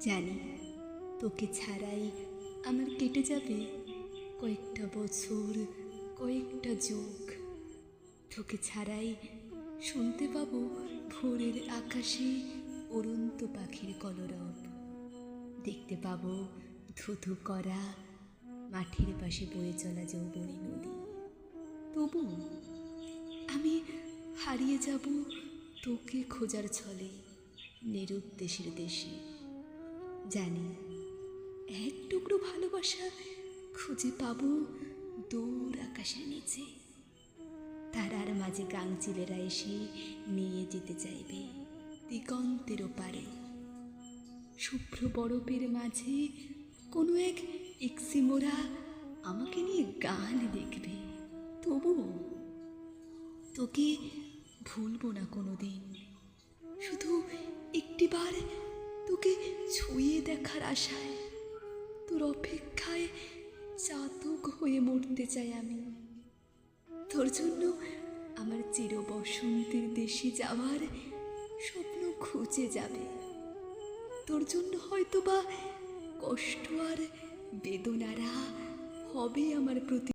জানি, তোকে ছাড়াই আমার কেটে যাবে কয়েকটা বছর, কয়েকটা যুগ। তোকে ছাড়াই শুনতে পাবো ভোরের আকাশে উড়ন্ত পাখির কলরব। দেখতে পাবো ধুধু করা মাঠের পাশে বয়ে চলা যৌবনী নদী। তবু আমি হারিয়ে যাব তোকে খোঁজার ছলে নিরুদ্দেশের দেশে। জানি, এক টুকরো ভালোবাসা খুঁজে পাবো দূর আকাশের নিচে। তারার মাঝে গাংচিলেরা এসে নিয়ে যেতে চাইবে দিগন্তের পারে শুভ্র বরফের মাঝে কোনো এক ইক্সিমোরা আমাকে নিয়ে গান দেখবে। তবুও তোকে ভুলবো না কোনো দিন শুধু একটিবার তোকে ছুঁয়ে দেখার আশায়। তোর অপেক্ষায় চাতক হয়ে মরতে চাই আমি। তোর জন্য আমার চির বসন্তের দেশে যাওয়ার স্বপ্ন খুঁজে যাবে। তোর জন্য হয়তো বা কষ্ট আর বেদনারা হবে আমার প্রতি।